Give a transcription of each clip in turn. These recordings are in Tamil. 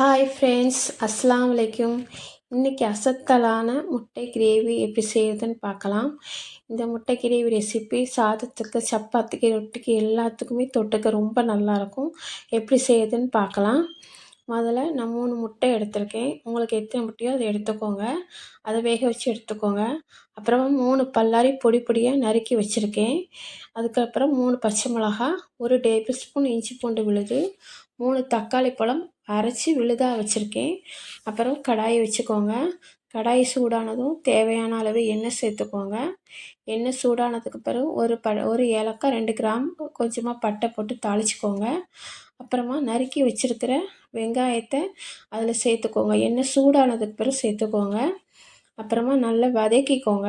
ஹாய் ஃப்ரெண்ட்ஸ் அஸ்லாம் வலைக்கும் இன்றைக்கி அசத்தலான முட்டை கிரேவி எப்படி செய்யுதுன்னு பார்க்கலாம். இந்த முட்டை கிரேவி ரெசிபி சாதத்துக்கு சப்பாத்திக்கு ரொட்டிக்கு எல்லாத்துக்குமே தொட்டுக்க ரொம்ப நல்லாயிருக்கும் எப்படி செய்யுதுன்னு பார்க்கலாம். முதல்ல நான் மூணு முட்டை எடுத்திருக்கேன். உங்களுக்கு எத்தனை முட்டையோ அதை எடுத்துக்கோங்க. அதை வேக வச்சு எடுத்துக்கோங்க. அப்புறமா மூணு பல்லாரி பொடி பொடியாக நறுக்கி வச்சுருக்கேன். அதுக்கப்புறம் மூணு பச்சை மிளகா ஒரு டேபிள் ஸ்பூன் இஞ்சி பூண்டு விழுது மூணு தக்காளி பழம் அரைச்சி விழுதாக வச்சுருக்கேன். அப்புறம் கடாயை வச்சுக்கோங்க. கடாய் சூடானதும் தேவையான அளவு எண்ணெய் சேர்த்துக்கோங்க. எண்ணெய் சூடானதுக்கு பிறகு ஒரு ப ஒரு ஏலக்காய் ரெண்டு கிராம் கொஞ்சமாக பட்டை போட்டு தாளிச்சிக்கோங்க. அப்புறமா நறுக்கி வச்சுருக்கிற வெங்காயத்தை அதில் சேர்த்துக்கோங்க. எண்ணெய் சூடானதுக்கு பிறகு சேர்த்துக்கோங்க. அப்புறமா நல்லா வதக்கிக்கோங்க.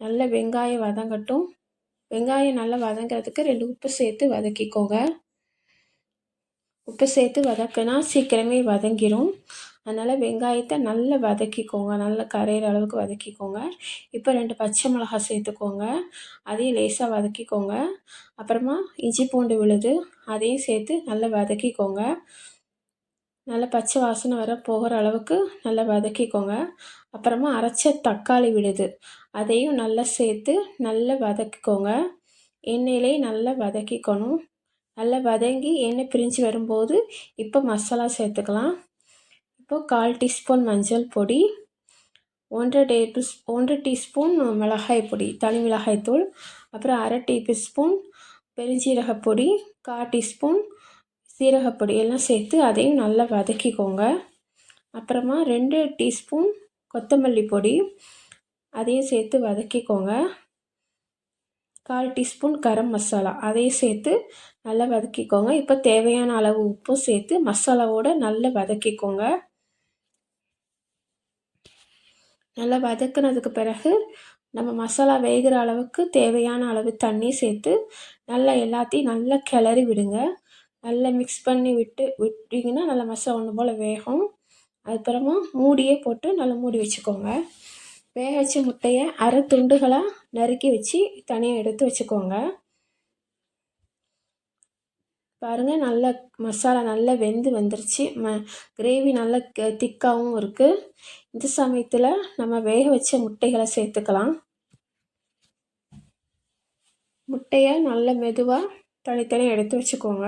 நல்ல வெங்காயம் வதங்கட்டும். வெங்காயம் நல்லா வதங்கிறதுக்கு ரெண்டு உப்பு சேர்த்து வதக்கிக்கோங்க. உப்பு சேர்த்து வதக்குனா சீக்கிரமே வதங்கிடும் அதனால் வெங்காயத்தை நல்லா வதக்கிக்கோங்க. நல்லா கரையிற அளவுக்கு வதக்கிக்கோங்க. இப்போ ரெண்டு பச்சை மிளகா சேர்த்துக்கோங்க. அதையும் லேசாக வதக்கிக்கோங்க. அப்புறமா இஞ்சி பூண்டு விழுது அதையும் சேர்த்து நல்லா வதக்கிக்கோங்க. நல்லா பச்சை வாசனை வர போகிற அளவுக்கு நல்லா வதக்கிக்கோங்க. அப்புறமா அரைச்ச தக்காளி விழுது அதையும் நல்லா சேர்த்து நல்லா வதக்கிக்கோங்க. எண்ணெயிலே நல்லா வதக்கிக்கணும். நல்லா வதங்கி எண்ணெய் பிரிஞ்சு வரும்போது இப்போ மசாலா சேர்த்துக்கலாம். இப்போ கால் டீஸ்பூன் மஞ்சள் பொடி ஒன்றரை டேபிள் ஒன்றரை டீஸ்பூன் மிளகாய் பொடி தனி மிளகாய் தூள் அப்புறம் அரை டேபிள் ஸ்பூன் பெருஞ்சீரக பொடி கால் டீஸ்பூன் சீரகப்பொடி எல்லாம் சேர்த்து அதையும் நல்லா வதக்கிக்கோங்க. அப்புறமா ரெண்டு டீஸ்பூன் கொத்தமல்லி பொடி அதையும் சேர்த்து வதக்கிக்கோங்க. கால் டீஸ்பூன் கரம் மசாலா. அதையும் சேர்த்து நல்லா வதக்கிக்கோங்க. இப்போ தேவையான அளவு உப்பும் சேர்த்து மசாலாவோடு நல்லா வதக்கிக்கோங்க. நல்லா வதக்குனதுக்கு பிறகு நம்ம மசாலா வேகிற அளவுக்கு தேவையான அளவு தண்ணி சேர்த்து நல்லா எல்லாத்தையும் நல்லா கிளறி விடுங்க. நல்லா மிக்ஸ் பண்ணி விட்டு விட்டிங்கன்னா நல்லா மசாலா ஒன்று போல் வேகும். அதுக்கப்புறமா மூடியே போட்டு நல்லா மூடி வச்சுக்கோங்க. வேக வச்ச முட்டையை அரை துண்டுகளாக நறுக்கி வச்சு தனியாக எடுத்து வச்சுக்கோங்க. பாருங்கள் நல்லா மசாலா நல்லா வெந்து வந்துருச்சு. ம கிரேவி நல்லா திக்காகவும் இருக்குது இந்த சமயத்தில் நம்ம வேக வச்ச முட்டைகளை சேர்த்துக்கலாம். முட்டையை நல்ல மெதுவாக தனித்தனியாக எடுத்து வச்சுக்கோங்க.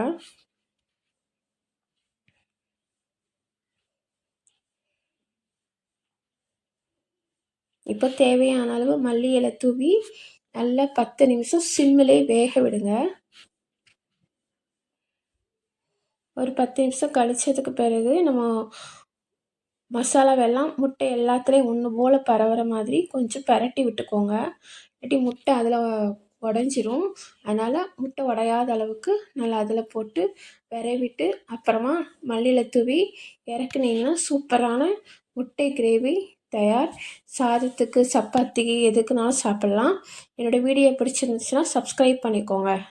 இப்போ தேவையான அளவு மல்லி இலை தூவி நல்லா பத்து நிமிஷம் சிம்மிலே வேக விடுங்க. ஒரு பத்து நிமிஷம் கழிச்சதுக்கு பிறகு நம்ம மசாலாவெல்லாம் முட்டை எல்லாத்துலேயும் ஒன்று போல் பரவுற மாதிரி கொஞ்சம் பரட்டி விட்டுக்கோங்க. இல்லாட்டி முட்டை அதில் உடஞ்சிரும். அதனால் முட்டை உடையாத அளவுக்கு நல்லா அதில் போட்டு விரவிட்டு அப்புறமா மல்லியில் தூவி இறக்குனீங்கன்னா சூப்பரான முட்டை கிரேவி தயார். சாதத்துக்கு சப்பாத்திக்கு எதுக்குனாலும் சாப்பிட்லாம். என்னோடய வீடியோ பிடிச்சிருந்துச்சுன்னா சப்ஸ்கிரைப் பண்ணிக்கோங்க.